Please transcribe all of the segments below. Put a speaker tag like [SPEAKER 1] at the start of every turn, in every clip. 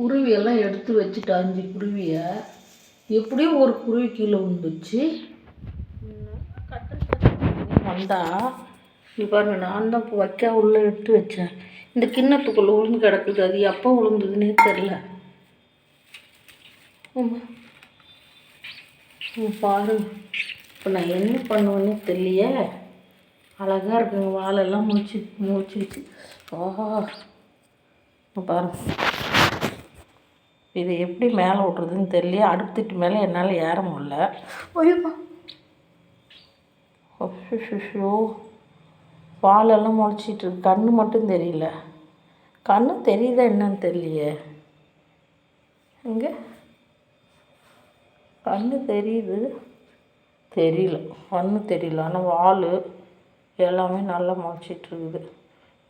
[SPEAKER 1] குருவியெல்லாம் எடுத்து வச்சுட்டு அஞ்சு குருவியை எப்படியும் ஒரு குருவி கீழே விழுந்துச்சு வந்தா நீ பாருங்க நான் தான் இப்போ வைக்க உள்ளே எடுத்து வச்சேன். இந்த கிண்ணத்துக்குள்ளே விழுந்து கிடக்குது அது எப்போ விழுந்ததுன்னே தெரில பாருங்க இப்போ நான் என்ன பண்ணுவேன்னு தெரியலையே. அழகாக இருக்குங்க வாழெல்லாம் முடிச்சு முடிச்சிருச்சு ஆஹா. இங்க பாருங்க. இதை எப்படி மேலே விட்றதுன்னு தெரியல அடுப்புத்திட்டு மேலே என்னால் ஏற முடியல. ஐயோப்பா அச்சோ வாலெல்லாம் முளைச்சிட்டு இருக்கு. கண்ணு மட்டும் தெரியல. கண்ணு தெரியுதா என்னன்னு தெரியலையே. இங்கே கண்ணு தெரியுது. தெரியல. கண்ணு தெரியல. ஆனால் வால் எல்லாமே நல்லா முளைச்சிட்டு இருக்குது.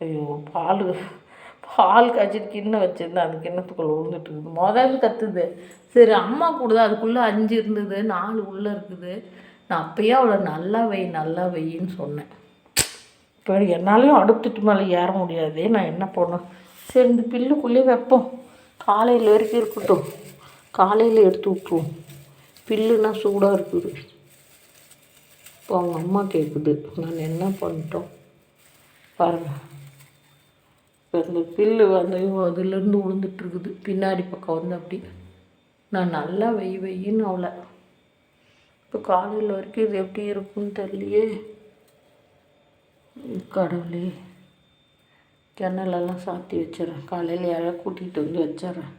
[SPEAKER 1] ஐயோ பால். பால் காய்ச்சிட்டு கிண்ணம் வச்சுருந்தேன் அந்த கிண்ணத்துக்குள்ளே விழுந்துட்டு இருக்குது முதல்ல கற்றுது சரி அம்மா கூடதான். அதுக்குள்ளே அஞ்சு இருந்தது நாலு உள்ளே இருக்குது. நான் அப்பயே அவளை நல்லா வை நல்லா வையின்னு சொன்னேன். இப்போ என்னாலையும் அடுத்துட்டு மேலே ஏற முடியாது நான் என்ன பண்ணேன் சரி இந்த பில்லுக்குள்ளேயே வைப்போம். காலையில் வரைக்கும் இருக்கட்டும். காலையில் எடுத்து விட்ருவோம் பில்லுனா சூடாக இருக்குது. இப்போ அவங்க அம்மா கேட்குது நான் என்ன பண்ணிட்டோம்? பாருங்கள் இப்போ இந்த பில்லு வந்து அதுலேருந்து விழுந்துட்டுருக்குது பின்னாடி பக்கம் வந்து அப்படி. நான் நல்லா வெய் வெயின்னு அவளை. இப்போ காலையில் வரைக்கும் இது எப்படி இருக்குன்னு தெரியலையே. கடவுளே. ஜன்னலெல்லாம் சாத்தி வச்சிடறேன். காலையில் யாராவது கூட்டிகிட்டு வந்து வச்சிட்றேன்.